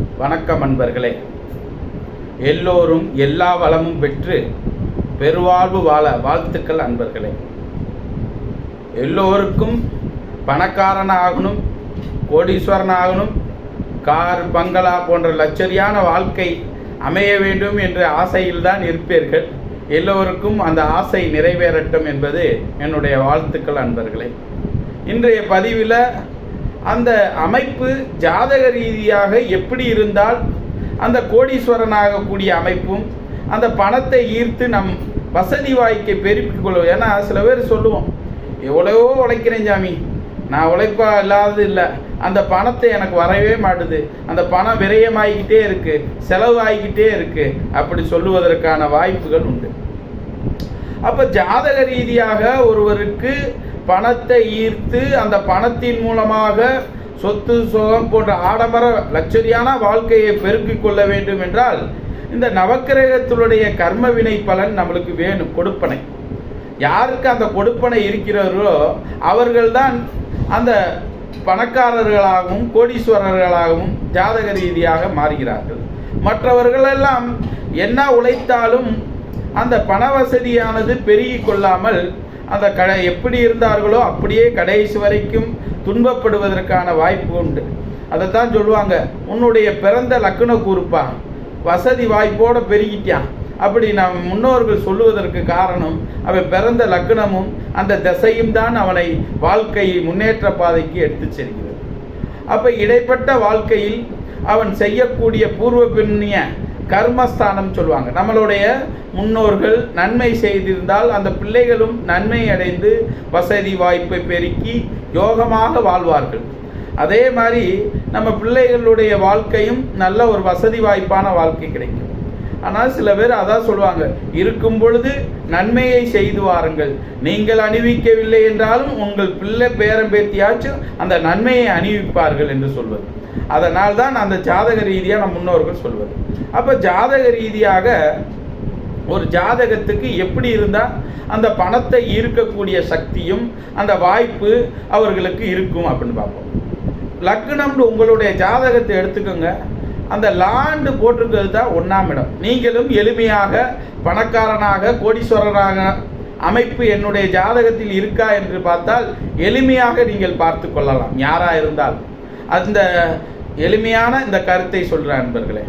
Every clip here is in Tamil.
வணக்கம் அன்பர்களே. எல்லோரும் எல்லா வளமும் பெற்று பெருவாழ்வு வாழ வாழ்த்துக்கள் அன்பர்களே. எல்லோருக்கும் பணக்காரன் ஆகணும் கோடீஸ்வரன் ஆகணும் கார் பங்களா போன்ற லட்சரியான வாழ்க்கை அமைய வேண்டும் என்ற ஆசையில்தான் இருப்பீர்கள். எல்லோருக்கும் அந்த ஆசை நிறைவேறட்டும் என்பது என்னுடைய வாழ்த்துக்கள் அன்பர்களே. இன்றைய பதிவில் அந்த அமைப்பு ஜாதக ரீதியாக எப்படி இருந்தால் அந்த கோடீஸ்வரனாகக்கூடிய அமைப்பும் அந்த பணத்தை ஈர்த்து நம் வசதி வாய்க்கை பெருப்பிக் கொள்வோம் ஏன்னா சில பேர் சொல்லுவோம் எவ்வளவோ உழைக்கிறேன் சாமி நான் உழைப்பா இல்லாதது இல்லை. அந்த பணத்தை எனக்கு வரவே மாட்டுது. அந்த பணம் விரயமாகிக்கிட்டே இருக்கு செலவாகிக்கிட்டே இருக்கு அப்படி சொல்லுவதற்கான வாய்ப்புகள் உண்டு. அப்போ ஜாதக ரீதியாக ஒருவருக்கு பணத்தை ஈர்த்து அந்த பணத்தின் மூலமாக சொத்து சுகம் போன்ற ஆடம்பர லட்சரியான வாழ்க்கையை பெருக்கிக் கொள்ள வேண்டும் என்றால் இந்த நவக்கிரகத்தினுடைய கர்ம வினை பலன் நம்மளுக்கு வேணும் கொடுப்பனை. யாருக்கு அந்த கொடுப்பனை இருக்கிறார்களோ அவர்கள்தான் அந்த பணக்காரர்களாகவும் கோடீஸ்வரர்களாகவும் ஜாதக ரீதியாக மாறுகிறார்கள். மற்றவர்களெல்லாம் என்ன உழைத்தாலும் அந்த பண வசதியானது பெருகி கொள்ளாமல் அந்த கடை எப்படி இருந்தார்களோ அப்படியே கடைசி வரைக்கும் துன்பப்படுவதற்கான வாய்ப்பு உண்டு. அதைத்தான் சொல்லுவாங்க உன்னுடைய பிறந்த லக்குன கூறுப்பான் வசதி வாய்ப்போடு பெருகிட்டான். அப்படி நம் முன்னோர்கள் சொல்லுவதற்கு காரணம் அவன் பிறந்த லக்னமும் அந்த திசையும் தான் அவனை வாழ்க்கையை முன்னேற்ற பாதைக்கு எடுத்து செல்கிறது. அப்போ இடைப்பட்ட வாழ்க்கையில் அவன் செய்யக்கூடிய பூர்வ பின்னிய கர்மஸ்தானம் சொல்லுவாங்க. நம்மளுடைய முன்னோர்கள் நன்மை செய்திருந்தால் அந்த பிள்ளைகளும் நன்மை அடைந்து வசதி வாய்ப்பை பெருக்கி யோகமாக வாழ்வார்கள். அதே மாதிரி நம்ம பிள்ளைகளுடைய வாழ்க்கையும் நல்ல ஒரு வசதி வாய்ப்பான வாழ்க்கை கிடைக்கும். ஆனால் சில பேர் அதான் சொல்லுவாங்க இருக்கும் பொழுது நன்மையை செய்து வாருங்கள். நீங்கள் அணிவிக்கவில்லை என்றாலும் உங்கள் பிள்ளை பேரம்பேத்தியாச்சும் அந்த நன்மையை அணிவிப்பார்கள் என்று சொல்வது. அதனால் தான் அந்த ஜாதக ரீதியாக நம் முன்னோர்கள் சொல்வது. அப்போ ஜாதக ரீதியாக ஒரு ஜாதகத்துக்கு எப்படி இருந்தால் அந்த பணத்தை ஈர்க்கக்கூடிய சக்தியும் அந்த வாய்ப்பு அவர்களுக்கு இருக்கும் அப்படின்னு பார்ப்போம். லக்னம்னு உங்களுடைய ஜாதகத்தை எடுத்துக்கோங்க. அந்த லாண்டு போட்டிருக்கிறது தான் ஒன்றாம் இடம். நீங்களும் எளிமையாக பணக்காரனாக கோடீஸ்வரராக அமைப்பு என்னுடைய ஜாதகத்தில் இருக்கா என்று பார்த்தால் எளிமையாக நீங்கள் பார்த்து கொள்ளலாம். யாராக இருந்தால் அந்த எளிமையான இந்த கருத்தை சொல்கிற அன்பர்களே.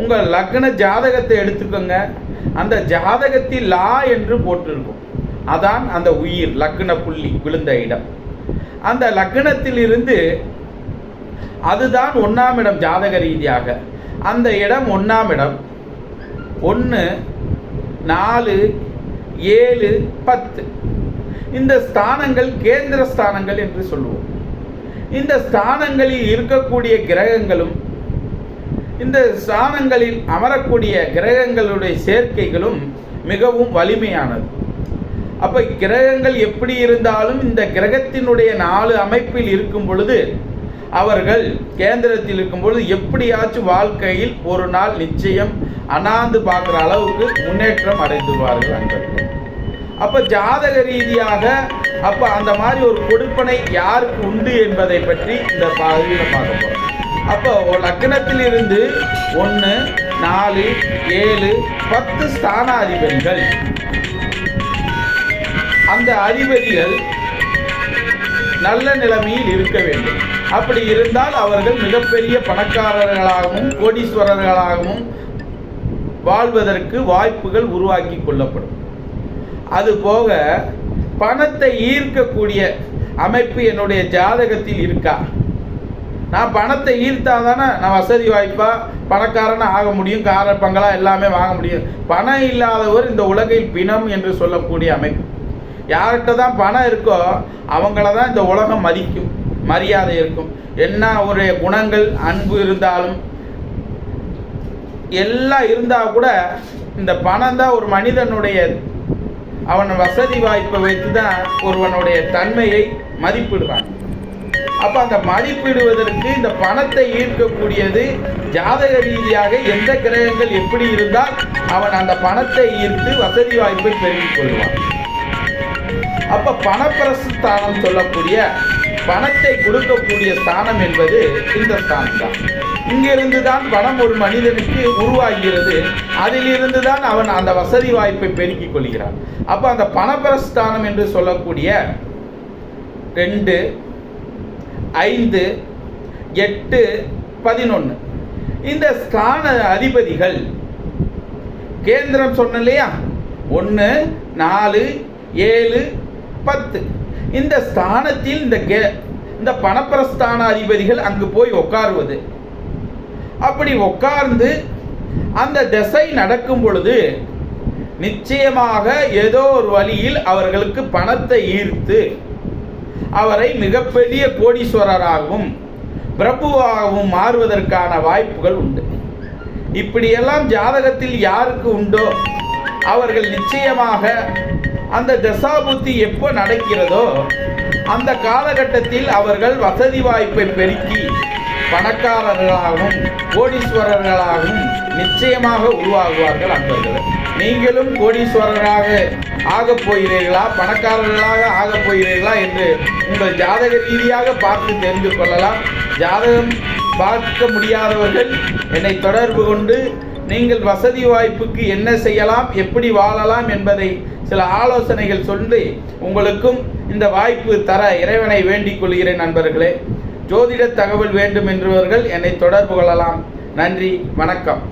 உங்கள் லக்ன ஜாதகத்தை எடுத்துக்கோங்க. அந்த ஜாதகத்தில் லா என்று போட்டிருக்கும். அதான் அந்த உயிர் லக்ன புள்ளி விழுந்த இடம். அந்த லக்னத்திலிருந்து அதுதான் ஒன்றாம் இடம் ஜாதக ரீதியாக. அந்த இடம் ஒன்றாம் இடம். ஒன்று நாலு ஏழு பத்து. இந்த ஸ்தானங்கள் கேந்திர ஸ்தானங்கள் என்று சொல்லுவோம். இந்த ஸ்தானங்களில் இருக்கக்கூடிய கிரகங்களும் இந்த ஸ்தானங்களில் அமரக்கூடிய கிரகங்களுடைய சேர்க்கைகளும் மிகவும் வலிமையானது. அப்போ கிரகங்கள் எப்படி இருந்தாலும் இந்த கிரகத்தினுடைய நாலு அமைப்பில் இருக்கும் பொழுது அவர்கள் கேந்திரத்தில் இருக்கும் பொழுது எப்படியாச்சும் வாழ்க்கையில் ஒரு நாள் நிச்சயம் அனாந்து பார்க்குற அளவுக்கு முன்னேற்றம் அடைந்துவார்கள் அன்பர்கள். அப்போ ஜாதக ரீதியாக அப்ப அந்த மாதிரி ஒரு கொடுப்பனை யாருக்கு உண்டு என்பதை பற்றி இந்த பகுதியில் பார்க்க போறோம். அப்போ லக்னத்தில் இருந்து ஒன்று நாலு ஏழு பத்து ஸ்தான அதிபதிகள் அந்த அதிபதிகள் நல்ல நிலைமையில் இருக்க வேண்டும். அப்படி இருந்தால் அவர்கள் மிகப்பெரிய பணக்காரர்களாகவும் கோடீஸ்வரர்களாகவும் வாழ்வதற்கு வாய்ப்புகள் உருவாக்கி கொள்ளப்படும். அதுபோக பணத்தை ஈர்க்கக்கூடிய அமைப்பு என்னுடைய ஜாதகத்தில் இருக்கா? நான் பணத்தை ஈர்த்தா தானே நான் வசதி வாய்ப்பாக பணக்காரனாக ஆக முடியும் கார பங்களா எல்லாமே வாங்க முடியும். பணம் இல்லாதவர் இந்த உலகில் பிணம் என்று சொல்லக்கூடிய அமைப்பு. யார்கிட்ட தான் பணம் இருக்கோ அவங்கள தான் இந்த உலகம் மதிக்கும் மரியாதை இருக்கும். என்ன ஒரு குணங்கள் அன்பு இருந்தாலும் எல்லாம் இருந்தால் கூட இந்த பணம் தான் ஒரு மனிதனுடைய அவன் வசதி வாய்ப்பை வைத்து தான் ஒருவனுடைய தன்மையை மதிப்பிடுவான் அப்போ அந்த மதிப்பிடுவதற்கு இந்த பணத்தை ஈர்க்கக்கூடியது ஜாதக ரீதியாக எந்த கிரகங்கள் எப்படி இருந்தால் அவன் அந்த பணத்தை ஈர்த்து வசதி வாய்ப்பை பெருக்கிக் கொள்வான். அப்ப பணப்பிரஸ்தானம் சொல்லக்கூடிய பணத்தை கொடுக்கக்கூடிய ஸ்தானம் என்பது இந்த ஸ்தானம் தான் இங்கிருந்து தான் பணம் ஒரு மனிதனுக்கு உருவாகிறது. அதிலிருந்து தான் அவன் அந்த வசதி வாய்ப்பை பெருக்கிக் கொள்கிறான். அப்போ அந்த பணப்பிரஸ்தானம் என்று சொல்லக்கூடிய ரெண்டு ஐந்து எட்டு பதினொன்று இந்த ஸ்தான அதிபதிகள் கேந்திரம் சொன்ன இல்லையா? ஒன்று நாலு ஏழு பத்து. இந்த ஸ்தானத்தில் இந்த கே இந்த பணப்பிரஸ்தான அதிபதிகள் அங்கு போய் உட்காருவது அப்படி உட்கார்ந்து அந்த திசை நடக்கும் பொழுது நிச்சயமாக ஏதோ ஒரு வழியில் அவர்களுக்கு பணத்தை ஈர்த்து அவரை மிகப்பெரிய கோடீஸ்வரராகவும் பிரபுவாகவும் மாறுவதற்கான வாய்ப்புகள் உண்டு. இப்படியெல்லாம் ஜாதகத்தில் யாருக்கு உண்டோ? அவர்கள் நிச்சயமாக அந்த தசாபுத்தி எப்போ நடக்கிறதோ அந்த காலகட்டத்தில் அவர்கள் வசதி வாய்ப்பை பெருக்கி பணக்காரர்களாகவும் கோடீஸ்வரர்களாகவும் நிச்சயமாக உருவாகுவார்கள் அன்பர்கள். நீங்களும் கோடீஸ்வரராக ஆகப் போகிறீர்களா? பணக்காரர்களாக ஆகப் போகிறீர்களா? என்று உங்கள் ஜாதக ரீதியாக பார்த்து தெரிந்து கொள்ளலாம். ஜாதகம் பார்க்க முடியாதவர்கள் என்னை தொடர்பு கொண்டு நீங்கள் வசதி வாய்ப்புக்கு என்ன செய்யலாம் எப்படி வாழலாம் என்பதை சில ஆலோசனைகள் சொல்லி உங்களுக்கும் இந்த வாய்ப்பு தர இறைவனை வேண்டிக் கொள்கிறேன் நண்பர்களே. ஜோதிட தகவல் வேண்டும் என்றவர்கள் என்னை தொடர்பு கொள்ளலாம். நன்றி வணக்கம்.